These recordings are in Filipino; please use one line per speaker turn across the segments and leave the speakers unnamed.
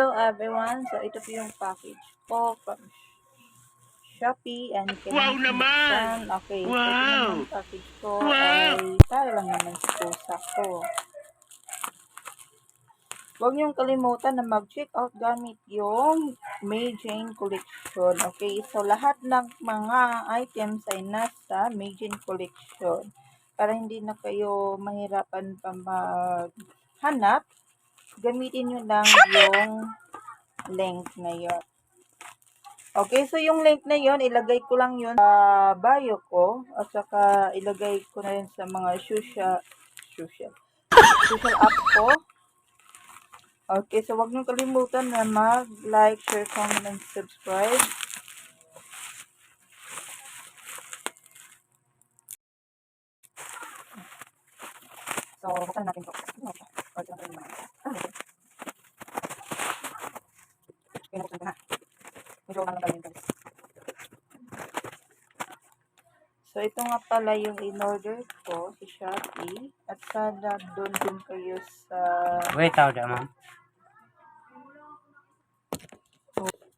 everyone. So, ito po yung package ko from Shopee and can
Wow naman!
Okay, so
Wow!
yung package ko
Wow!
ay para lang naman sa pusa ko. Huwag niyong kalimutan na mag-check out gamit yung May Jane Collection. Okay, so lahat ng mga items ay nasa May Jane Collection. Para hindi na kayo mahirapan pa maghanap, gamitin nyo lang yung link na yon. Okay, so yung link na yon ilagay ko lang yun sa bio ko at saka ilagay ko na rin sa mga social social social app ko. Okay, so wag niyo kalimutan na mag-like, share, comment, and subscribe. So, buksan natin to. Ano to? Or ito natin naman. Ano ito? Pinabuksan ko na. Medyo lang na yun guys. So, ito nga pala yung in-order ko sa Shopee. At sana doon din kayo sa
Wait out, ma'am.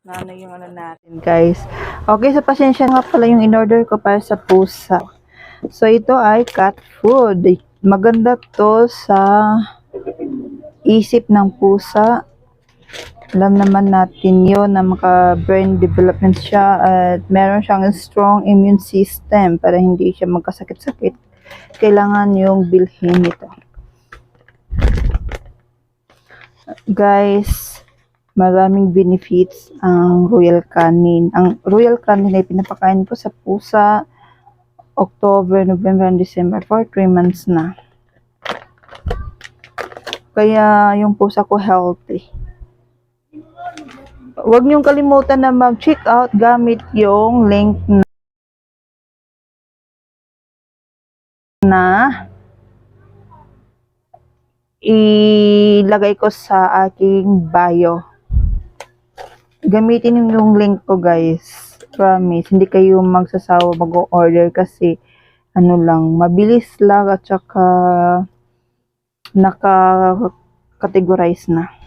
na ano yung ano natin guys. Okay, so pasensya nga pala yung in-order ko para sa pusa. So, ito ay cat food. Maganda to sa isip ng pusa. Alam naman natin yon na maka-brain development siya at meron siyang strong immune system para hindi siya magkasakit-sakit. Kailangan yung bilhin nito. Guys, maraming benefits ang Royal Canin. Ang Royal Canin ay pinapakain po sa pusa October, November, and December for 3 months na. Kaya yung pusa ko healthy. Huwag niyong kalimutan na mag-check out gamit yung link na ilagay ko sa aking bio. Gamitin yung link ko guys. Promise. Hindi kayo magsasawa mag-order kasi ano lang, mabilis lang at saka naka-categorize na.